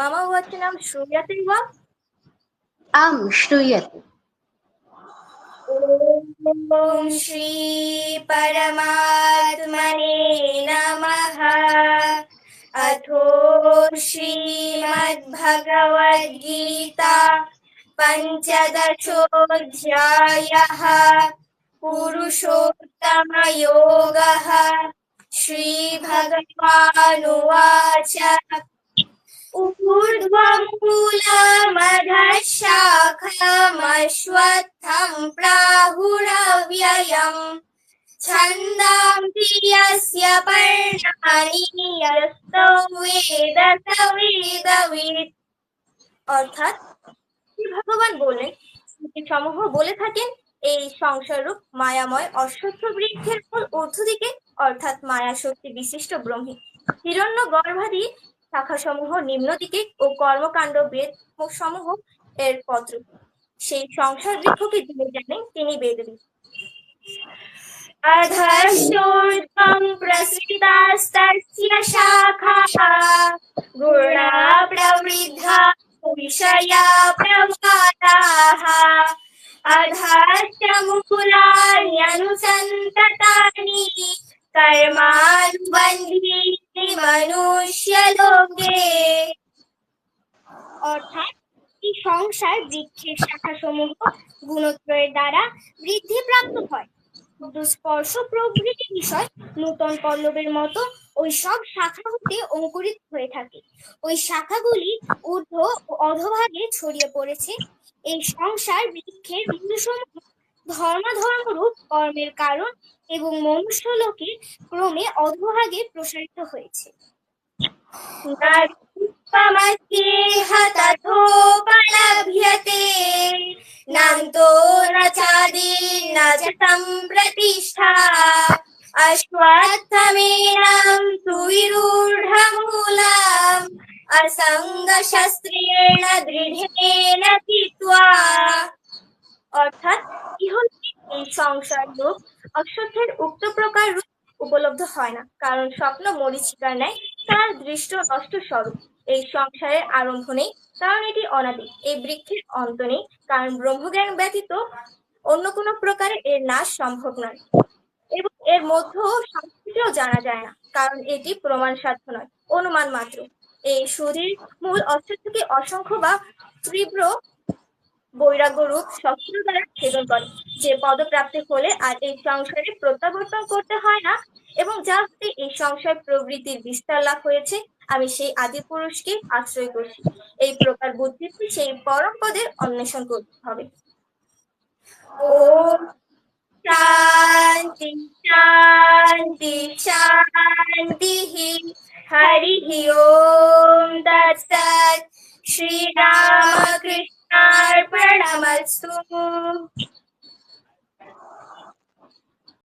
मम वचनं श्रूयते वा आं श्रूयते ॐ श्री परमात्मने नमः अथो श्रीमद्भगवद्गीता पञ्चदशोऽध्यायः पुरुषोत्तमयोगः श्रीभगवानुवाच ऊर्ध्वमूलमधशाखमश्वत्थं प्राहुरव्ययम् छन्दांसि यस्य पर्णानि यस्तौ वेद स वेदवित् অর্থাৎ শ্রী ভগবান বলেন সমূহ বলে থাকেন এই সংসাররূপ মায়াময় অশ্বত্থ বৃক্ষের মূল ঊর্ধ্ব দিকে অর্থাৎ মায়া শক্তি বিশিষ্ট ব্রহ্মী হিরণ্য গর্ভাদি শাখাসমূহ নিম্ন দিকে ও কর্মকাণ্ড বেদ সমূহ এর পত্র সেই সংসার বৃক্ষকে যিনি জানেন তিনি বেদবিদ अधश्चोर्ध्वं प्रसृतास्तस्य शाखाः गुणा प्रवृद्धा विषया प्रवादाः अधश्च मूलान्यनुसन्ततानि মনুষ্য লোকে। অর্থাৎ এই সংসার, বৃক্ষের শাখা সমূহ গুণত্রয়ের দ্বারা বৃদ্ধি প্রাপ্ত হয়। দুস্পর্শ প্রভৃতি বিষয় নূতন পল্লবের মতো ওই সব শাখা হতে অঙ্কুরিত হয়ে থাকে। ওই শাখাগুলি ঊর্ধ্ব ও অধভাগে ছড়িয়ে পড়েছে। এই সংসার, বৃক্ষের মূলসমূহ ধর্মাধর্মরূপ কর্মের কারণ এবং মনুষ্য লোকে ক্রমে অধভাগে প্রসারিত হয়েছে तमस्येह तथोपलभ्यते नान्तो न चादीर्न च सम्प्रतिष्ठा अश्वत्थमेनं सुविरूढमूलम् असङ्गशस्त्रेण दृढेन चित्वा অর্থাৎ সংসার রূপ অশ্বত্থের উক্ত প্রকার রূপ উপলব্ধ হয় না, কারণ স্বপ্ন মরিচিকার ন্যায় তার দৃষ্ট নষ্ট স্বরূপ। এই সংসারের আরম্ভ নেই, কারণ এটি অনাদি। এই বৃক্ষের অন্ত নেই, কারণ ব্রহ্মজ্ঞান ব্যতীত অন্য কোনো প্রকারে এর নাশ সম্ভব নয়। এবং এর মধ্যেও সংস্কৃতিও জানা যায় না, কারণ এটি প্রমাণ সাধ্য নয়, অনুমান মাত্র। এই সুধীর মূল অস্তিত্বকে অসংখ্য বা তীব্র বৈরাগ্য রূপ শস্ত্র দ্বারা ছেদন করে। যে পদপ্রাপ্তি হলে আর এই সংসারে প্রত্যাবর্তন করতে হয় না এবং যা হতে এই সংসার প্রবৃত্তির বিস্তার লাভ হয়েছে, আমি সেই আদি পুরুষকে আশ্রয় করছি। এই প্রকার বুদ্ধিতে সেই পরম পদের অন্বেষণ করতে হবে। ও শান্তি শান্তি শান্তি হরি ওম দত্তৎ Namastu.